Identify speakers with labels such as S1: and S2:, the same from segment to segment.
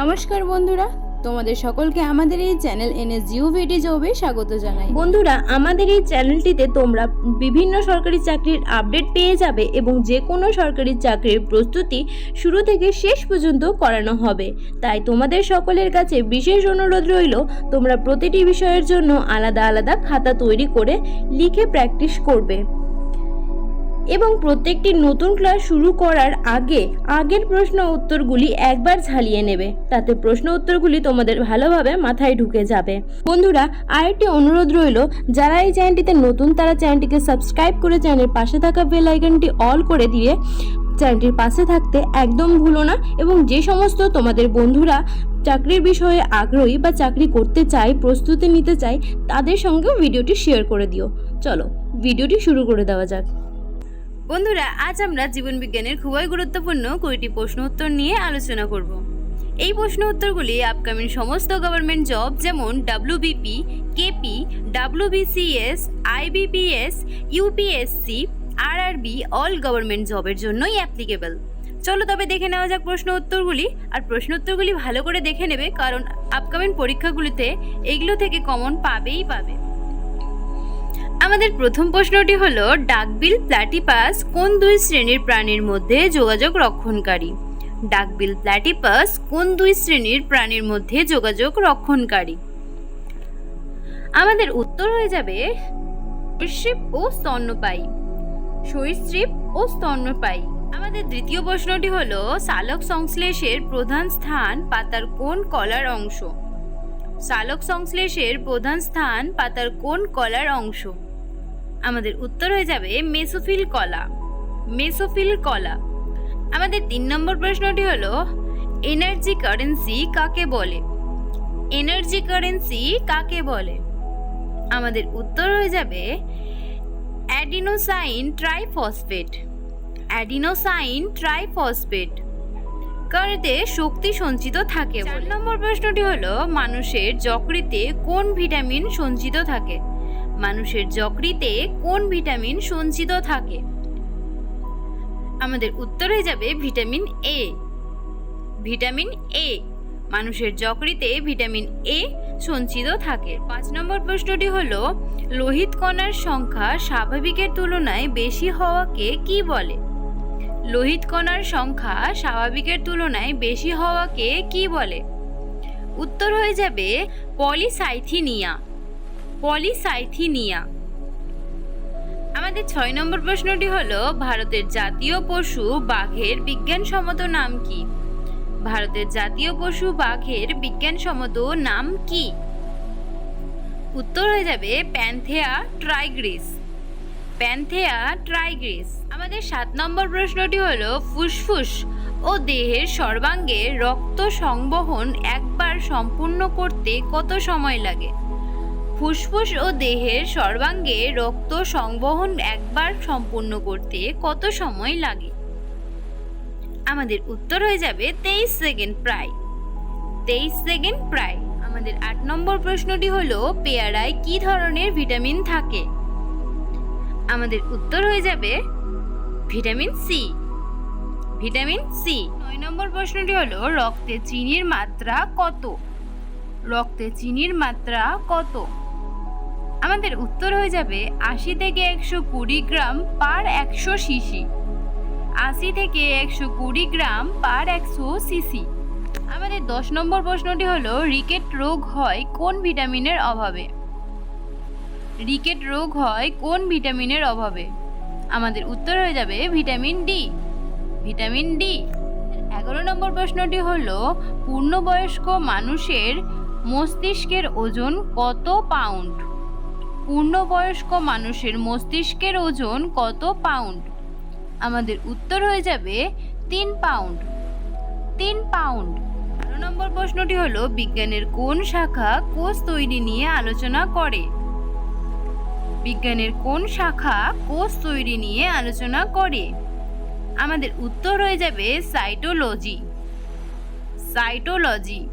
S1: নমস্কার বন্ধুরা, তোমাদের সকলকে আমাদের এই চ্যানেল এনএস জিও ভিডি জবে স্বাগত জানাই।
S2: বন্ধুরা, আমাদের এই চ্যানেলটিতে তোমরা বিভিন্ন সরকারি চাকরির আপডেট পেয়ে যাবে এবং যে কোনো সরকারি চাকরির প্রস্তুতি শুরু থেকে শেষ পর্যন্ত করানো হবে। তাই তোমাদের সকলের কাছে বিশেষ অনুরোধ রইল, তোমরা প্রতিটি বিষয়ের জন্য আলাদা আলাদা খাতা তৈরি করে লিখে প্র্যাকটিস করবে। এবং প্রত্যেকটি নতুন ক্লাস শুরু করার আগে আগের প্রশ্ন উত্তরগুলি একবার ঝালিয়ে নেবে। তাতে প্রশ্ন উত্তরগুলি তোমাদের ভালোভাবে মাথায় ঢুকে যাবে। বন্ধুরা, আরেকটি অনুরোধ রইল, যারা এই চ্যানেলটিতে নতুন, তারা চ্যানেলটিকে সাবস্ক্রাইব করে চ্যানেলের পাশে থাকা বেল আইকনটি অল করে দিয়ে চ্যানেলটির পাশে থাকতে একদম ভুলো না এবং যে সমস্ত তোমাদের বন্ধুরা চাকরির বিষয়ে আগ্রহী বা চাকরি করতে চায়, প্রস্তুতি নিতে চায়, তাদের সঙ্গেও ভিডিওটি শেয়ার করে দিও। চলো, ভিডিওটি শুরু করে দেওয়া যাক।
S1: বন্ধুরা, আজ আমরা জীবন বিজ্ঞানের খুবই গুরুত্বপূর্ণ কুড়িটি প্রশ্ন উত্তর নিয়ে আলোচনা করব। এই প্রশ্ন উত্তরগুলি আপকামিং সমস্ত গভর্নমেন্ট জব যেমন WBP KP WBCS IBPS UPSC RRB all government জবের জন্যই অ্যাপ্লিকেবল চলো তবে দেখে নেওয়া যাক প্রশ্ন উত্তরগুলি, আর প্রশ্ন উত্তরগুলি ভালো করে দেখে নেবে, কারণ আপকামিং পরীক্ষাগুলিতে এগুলো থেকে কমন পাবেই পাবে। আমাদের প্রথম প্রশ্নটি হল, ডাকবিল প্ল্যাটিপাস কোন দুই শ্রেণির প্রাণীর মধ্যে যোগাযোগ রক্ষণকারী? ডাকবিল প্ল্যাটিপাস কোন দুই শ্রেণির প্রাণীর মধ্যে যোগাযোগ রক্ষণকারী? আমাদের উত্তর হয়ে যাবে, সরীসৃপ ও স্তন্যপায়ী। সরীসৃপ ও স্তন্যপায়ী। আমাদের দ্বিতীয় প্রশ্নটি হল, সালোক সংশ্লেষের প্রধান স্থান পাতার কোন কলার অংশ? সালোক সংশ্লেষের প্রধান স্থান পাতার কোন কলার অংশ? আমাদের উত্তর হয়ে যাবে মেসোফিল কলা। মেসোফিল কলা। আমাদের তিন নম্বর প্রশ্নটি হলো এনার্জি কারেন্সি কাকে বলে? এনার্জি কারেন্সি কাকে বলে? আমাদের উত্তর হয়ে যাবে অ্যাডিনোসাইন ট্রাইফসফেট অ্যাডিনোসাইন ট্রাইফসফেট কারণে শক্তি সঞ্চিত থাকে চার নম্বর প্রশ্নটি হলো, মানুষের যকৃতে কোন ভিটামিন সঞ্চিত থাকে? মানুষের যকৃতে কোন ভিটামিন সঞ্চিত থাকে? আমাদের উত্তর হয়ে যাবে ভিটামিন এ। ভিটামিন এ, মানুষের যকৃতে ভিটামিন এ সঞ্চিত থাকে। পাঁচ নম্বর প্রশ্নটি হলো, লোহিত কণার সংখ্যা স্বাভাবিকের তুলনায় বেশি হওয়াকে কি বলে? লোহিত কণার সংখ্যা স্বাভাবিকের তুলনায় বেশি হওয়াকে কি বলে? উত্তর হয়ে যাবে পলিসাইথিনিয়া। পলিসাইথিনিয়া। আমাদের ছয় নম্বর প্রশ্নটি হলো, ভারতের জাতীয় পশু বাঘের বিজ্ঞানসম্মত নাম কি? ভারতের জাতীয় পশু বাঘের বিজ্ঞানসম্মত নাম কি? উত্তর হয়ে যাবে প্যান্থেয়া ট্রাইগ্রিস। প্যান্থেয়া ট্রাইগ্রিস। আমাদের সাত নম্বর প্রশ্নটি হলো, ফুসফুস ও দেহের সর্বাঙ্গে রক্ত সংবহন একবার সম্পূর্ণ করতে কত সময় লাগে? ফুসফুস ও দেহের সর্বাঙ্গে রক্ত সংবহন একবার সম্পূর্ণ করতে কত সময় লাগে? আমাদের উত্তর হয়ে যাবে তেইশ সেকেন্ড প্রায়। তেইশ সেকেন্ড প্রায়। আমাদের আট নম্বর প্রশ্নটি হলো, পেয়ারায় কি ধরনের ভিটামিন থাকে? আমাদের উত্তর হয়ে যাবে ভিটামিন সি ভিটামিন সি নয় নম্বর প্রশ্নটি হলো, রক্তে চিনির মাত্রা কত? রক্তে চিনির মাত্রা কত? আমাদের উত্তর হয়ে যাবে আশি থেকে একশো কুড়ি গ্রাম পার একশো সিসি। আশি থেকে একশো কুড়ি গ্রাম পার একশো সিসি। আমাদের দশ নম্বর প্রশ্নটি হলো, রিকেট রোগ হয় কোন ভিটামিনের অভাবে? রিকেট রোগ হয় কোন ভিটামিনের অভাবে? আমাদের উত্তর হয়ে যাবে ভিটামিন ডি। Vitamin D. এগারো নম্বর প্রশ্নটি হল, পূর্ণবয়স্ক মানুষের মস্তিষ্কের ওজন কত পাউন্ড? পূর্ণবয়স্ক মানুষের মস্তিষ্কের ওজন কত পাউন্ড? আমাদের উত্তর হয়ে যাবে তিন পাউন্ড। তিন পাউন্ড। বারো নম্বর প্রশ্নটি হলো, বিজ্ঞানের কোন শাখা কোষ তৈরি নিয়ে আলোচনা করে? বিজ্ঞানের কোন শাখা কোষ তৈরি নিয়ে আলোচনা করে? আমাদের উত্তর হয়ে যাবে সাইটোলজি। সাইটোলজি।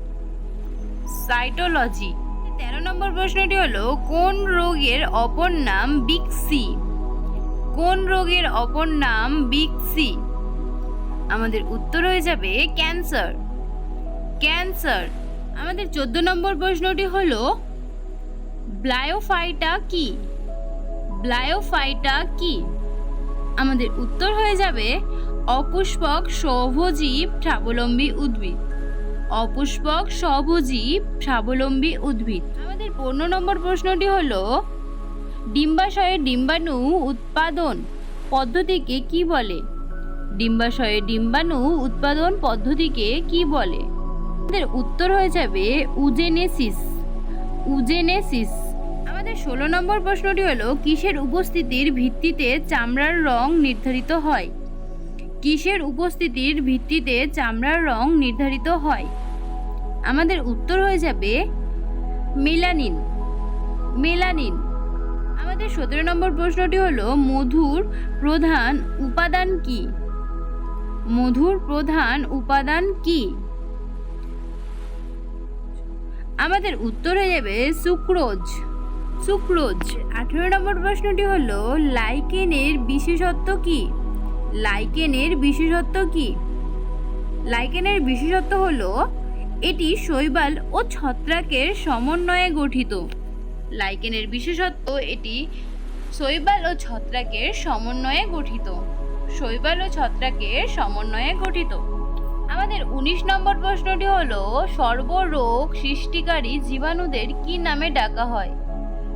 S1: সাইটোলজি। তেরো নম্বর প্রশ্নটি হলো, কোন রোগের অপর নাম বিগ সি? কোন রোগের অপর নাম বিগ সি? আমাদের উত্তর হয়ে যাবে ক্যান্সার। ক্যান্সার। আমাদের চোদ্দ নম্বর প্রশ্নটি হলো, ব্লায়োফাইটা কি? ব্লায়োফাইটা কি? আমাদের উত্তর হয়ে যাবে, অপুষ্পক স্বভোজীব স্বাবলম্বী উদ্ভিদ। অপুষ্পক স্বভোজীব স্বাবলম্বী উদ্ভিদ। আমাদের পনেরো নম্বর প্রশ্নটি হলো, ডিম্বাশয়ে ডিম্বাণু উৎপাদন পদ্ধতিকে কি বলে? ডিম্বাশয়ে ডিম্বাণু উৎপাদন পদ্ধতিকে কি বলে? আমাদের উত্তর হয়ে যাবে উজেনেসিস। উজেনেসিস। আমাদের ষোলো নম্বর প্রশ্নটি হলো, কিসের উপস্থিতির ভিত্তিতে চামড়ার রং নির্ধারিত হয়? কিসের উপস্থিতির ভিত্তিতে চামড়ার রং নির্ধারিত হয়? আমাদের উত্তর হয়ে যাবে, মেলানিন। মেলানিন। আমাদের সতেরো নম্বর প্রশ্নটি হলো, মধুর প্রধান উপাদান কি? মধুর প্রধান উপাদান কি? আমাদের উত্তর হয়ে যাবে, সুক্রোজ। সুক্রোজ আঠেরো নম্বর প্রশ্নটি হলো, লাইকেনের বিশেষত্ব কি? লাইকেনের বিশেষত্ব কি? লাইকেনের বিশেষত্ব হলো, এটি শৈবাল ও ছত্রাকের সমন্বয়ে গঠিত। লাইকেনের বিশেষত্ব, এটি শৈবাল ও ছত্রাকের সমন্বয়ে গঠিত। শৈবাল ও ছত্রাকের সমন্বয়ে গঠিত। আমাদের ১৯ নম্বর প্রশ্নটি হলো, সর্বরোগ সৃষ্টিকারী জীবাণুদের কি নামে ডাকা হয়?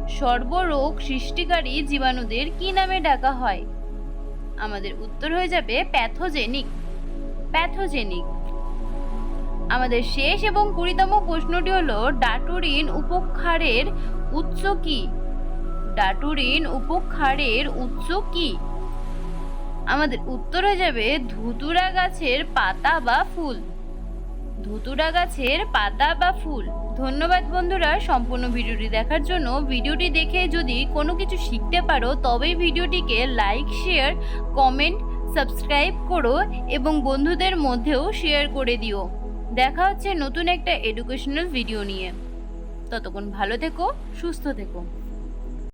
S1: সর্বরোগ সৃষ্টিকারী জীবাণুদের কি নামে ডাকা হয়? আমাদের উত্তর হয়ে যাবে প্যাথোজেনিক। প্যাথোজেনিক। আমাদের শেষ এবং কুড়িতম প্রশ্নটি হলো, ডাটুরিন উপক্ষারের উৎস কি? ডাটুরিন উপক্ষারের উৎস কি? আমাদের উত্তর হয়ে যাবে ধুতুরা গাছের পাতা বা ফুল। ধুতুরা গাছের পাতা বা ফুল। ধন্যবাদ বন্ধুরা সম্পূর্ণ ভিডিওটি দেখার জন্য। ভিডিওটি দেখে যদি কোনো কিছু শিখতে পারো, তবেই ভিডিওটিকে লাইক, শেয়ার, কমেন্ট, সাবস্ক্রাইব করো এবং বন্ধুদের মধ্যেও শেয়ার করে দিও। দেখা হচ্ছে নতুন একটা এডুকেশনাল ভিডিও নিয়ে। ততক্ষণ ভালো থেকো, সুস্থ থেকো।